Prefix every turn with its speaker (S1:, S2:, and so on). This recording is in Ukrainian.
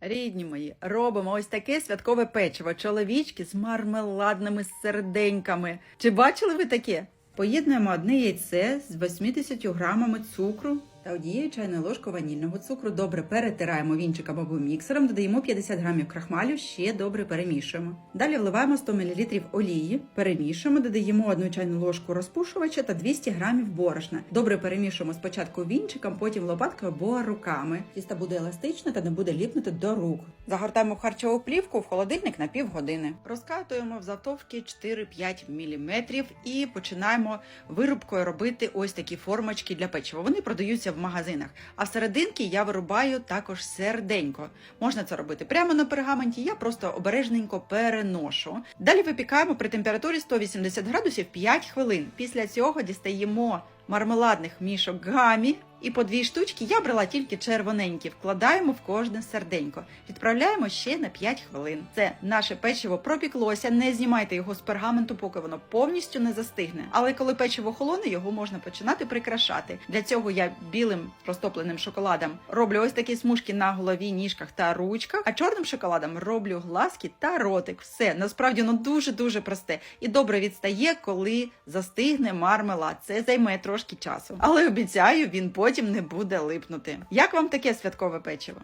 S1: Рідні мої, робимо ось таке святкове печиво, чоловічки з мармеладними серденьками. Чи бачили ви таке? Поєднуємо одне яйце з 80 грамами цукру та однією чайною ложкою ванільного цукру. Добре перетираємо вінчиком або міксером, додаємо 50 грамів крахмалю, ще добре перемішуємо. Далі вливаємо 100 мл олії, перемішуємо, додаємо одну чайну ложку розпушувача та 200 грамів борошна. Добре перемішуємо спочатку вінчиком, потім лопаткою або руками. Тісто буде еластичне та не буде ліпнути до рук. Загортаємо в харчову плівку в холодильник на півгодини. Розкатуємо в затовки 4-5 мм і починаємо вирубкою робити ось такі формочки для печива. Вони продаються в магазинах. А всерединки я вирубаю також серденько. Можна це робити прямо на пергаменті. Я просто обережненько переношу. Далі випікаємо при температурі 180 градусів 5 хвилин. Після цього дістаємо мармеладних мішок гамі. І по дві штучки я брала тільки червоненькі, вкладаємо в кожне серденько. Відправляємо ще на 5 хвилин. Це наше печиво пропіклося. Не знімайте його з пергаменту, поки воно повністю не застигне. Але коли печиво холоне, його можна починати прикрашати. Для цього я білим розтопленим шоколадом роблю ось такі смужки на голові, ніжках та ручках. А чорним шоколадом роблю глазки та ротик. Все насправді воно дуже дуже просте і добре відстає, коли застигне мармелад. Це займе трошки часу. Але обіцяю, він потім не буде липнути. Як вам таке святкове печиво?